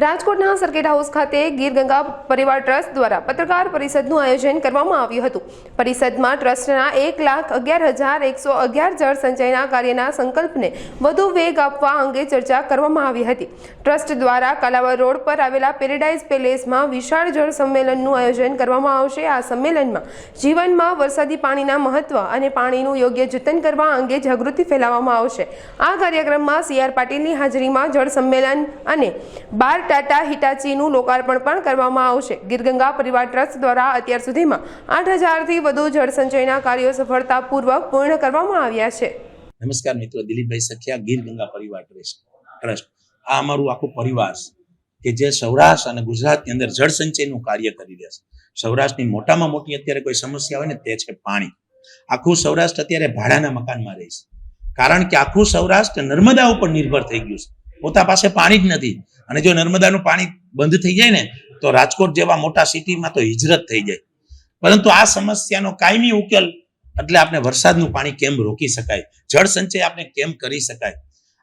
રાજકોટના circuit house ખાતે ગીર ગંગા પરિવાર ટ્રસ્ટ દ્વારા પત્રકાર પરિષદનું આયોજન કરવામાં આવ્યું હતું. પરિષદમાં ટ્રસ્ટના એક લાખ અગિયાર હજાર એકસો અગિયાર જળ સંચયના કાર્યના સંકલ્પને વધુ વેગ આપવા અંગે ચર્ચા કરવામાં આવી હતી. ટ્રસ્ટ દ્વારા કાલાવડ રોડ પર આવેલા પેરેડાઇઝ પેલેસમાં વિશાળ જળ સંમેલનનું આયોજન કરવામાં આવશે. આ સંમેલનમાં જીવનમાં વરસાદી પાણીના મહત્વ અને પાણીનું યોગ્ય જતન કરવા અંગે જાગૃતિ ફેલાવવામાં આવશે. આ કાર્યક્રમમાં સી આર પાટીલની હાજરીમાં જળ સંમેલન અને બાર ટાટા હિટાચીનું લોકાર્પણ પણ કરવામાં આવશે. ગીરગંગા પરિવાર ટ્રસ્ટ દ્વારા અત્યાર સુધીમાં આઠ હજારથી વધુ જળ સંચયના કાર્યો સફળતાપૂર્વક પૂર્ણ કરવામાં આવ્યા છે. નમસ્કાર મિત્રો, દિલીપભાઈ સખિયા ગીર ગંગા પરિવાર ટ્રસ્ટ. આ અમારું આખું પરિવાર કે જે સૌરાષ્ટ્ર અને ગુજરાતની અંદર જળ સંચયનું કાર્ય કરી રહ્યા છે. સૌરાષ્ટ્રની મોટામાં મોટી અત્યારે કોઈ સમસ્યા હોય ને તે છે પાણી. આખું સૌરાષ્ટ્ર અત્યારે ભાડાના મકાનમાં રહે છે. કારણ કે આખું સૌરાષ્ટ્ર નર્મદા ઉપર નિર્ભર થઈ ગયું છે. પોતા પાસે પાણી જ નથી. અને જો નર્મદાનું પાણી બંધ થઈ જાય ને, તો રાજકોટ જેવા મોટા સિટીમાં તો હિજરત થઈ જાય. પરંતુ આ સમસ્યાનો કાયમી ઉકેલ, એટલે આપણે વરસાદનું પાણી કેમ રોકી શકાય? જળ સંચય આપણે કેમ કરી શકાય?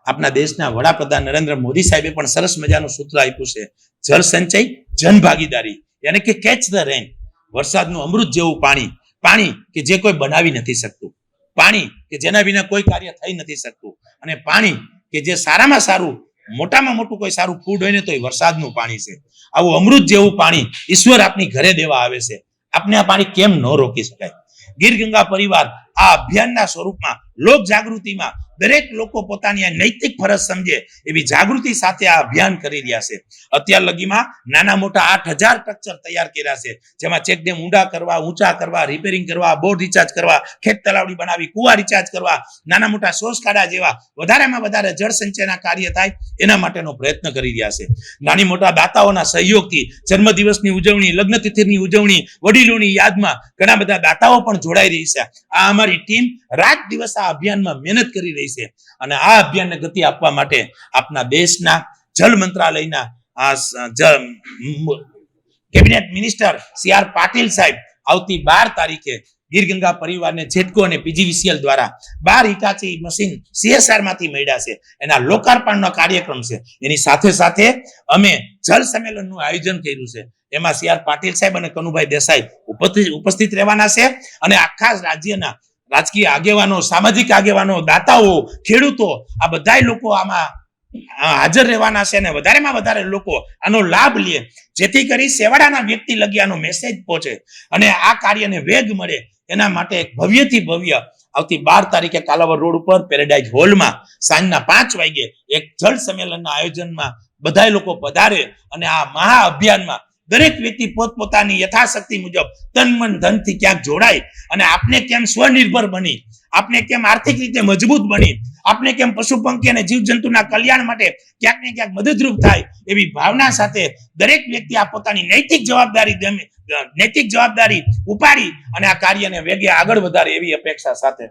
આપણા દેશના વડાપ્રધાન નરેન્દ્ર મોદી સાહેબે પણ સરસ મજાનું સૂત્ર આપ્યું છે, જળ સંચય જન ભાગીદારી યાની કે કેચ ધ રેન વરસાદનું અમૃત જેવું પાણી. પાણી કે જે કોઈ બનાવી નથી શકતું. પાણી કે જેના વિના કોઈ કાર્ય થઈ નથી શકતું. અને પાણી કે જે સારામાં સારું મોટામાં મોટું કોઈ સારું ફૂડ હોય ને તો એ વરસાદનું પાણી છે. આવું અમૃત જેવું પાણી ઈશ્વર આપની ઘરે દેવા આવે છે. આપને આ પાણી કેમ ન રોકી શકાય? ગીર ગંગા પરિવાર આ અભિયાનના સ્વરૂપમાં, લોક જાગૃતિમાં દરેક લોકો પોતાની નૈતિક ફરજ સમજે એવી જાગૃતિ સાથે આ અભિયાન કરી રહ્યા છે. અત્યાર લગીમાં નાના મોટા આઠ હજાર સ્ટ્રક્ચર તૈયાર કર્યા છે. જેમાં ચેકડેમ ઊંડા કરવા, ઊંચા કરવા રિપેરિંગ કરવા બોર રિચાર્જ કરવા, ખેત તલાવડી બનાવી, કુવા રિચાર્જ કરવા, નાના મોટા સોસ જેવા વધારેમાં વધારે જળ સંચયના કાર્ય થાય એના માટેનો પ્રયત્ન કરી રહ્યા છે. નાની મોટા દાતાઓના સહયોગથી જન્મદિવસની ઉજવણી લગ્ન તિથિની ઉજવણી, વડીલોની યાદમાં ઘણા બધા દાતાઓ પણ જોડાઈ રહી છે. આ અમારી ટીમ રાત દિવસ આ અભિયાનમાં મહેનત કરી રહી છે. અને આ અભિયાનને ગતિ આપવા માટે આપના દેશના જળ મંત્રાલયના cabinet minister C R Patil સાહેબ આવતી બાર તારીખે ગીર ગંગા પરિવારને જેટકો અને પીજીવીસીએલ દ્વારા બાર હિટાચી મશીન સીએસઆર મળ્યા છે. એના લોકાર્પણનો કાર્યક્રમ છે. એની સાથે સાથે અમે જલ સંમેલનનું આયોજન કર્યું છે. એમાં સી આર પાટીલ સાહેબ અને કનુભાઈ દેસાઈ ઉપસ્થિત રહેવાના છે. અને આખા રાજ્યના રાજકીય આગેવાનો, સામાજિક આગેવાનો, દાતાઓ, ખેડૂતો, આ બધા લોકો આમાં હાજર રહેવાના છે અને વધારેમાં વધારે લોકો આનો લાભ લે. જેથી કરી સેવાડાના વ્યક્તિ લગી આનો મેસેજ પહોંચે અને આ કાર્યને વેગ મળે એના માટે એક ભવ્યથી ભવ્ય આવતી બાર તારીખે કાલાવડ રોડ ઉપર પેરેડાઇઝ હોલમાં સાંજના પાંચ વાગે એક જળ સંમેલનના આયોજનમાં બધાય લોકો પધારે અને આ મહા અભિયાનમાં દરેક વ્યક્તિ પોતપોતાની યથાશક્તિ મુજબ તન મન ધનથી ક્યાંક જોડાય અને આપને કેમ સ્વનિર્ભર બની, આપને કેમ આર્થિક રીતે મજબૂત બની, આપને કેમ પશુ પંખી અને જીવજંતુના કલ્યાણ માટે ક્યાંક ને ક્યાંક મદદરૂપ થાય એવી ભાવના સાથે દરેક વ્યક્તિ આ પોતાની નૈતિક જવાબદારી નૈતિક જવાબદારી ઉપાડી અને આ કાર્યને વેગે આગળ વધારે એવી અપેક્ષા સાથે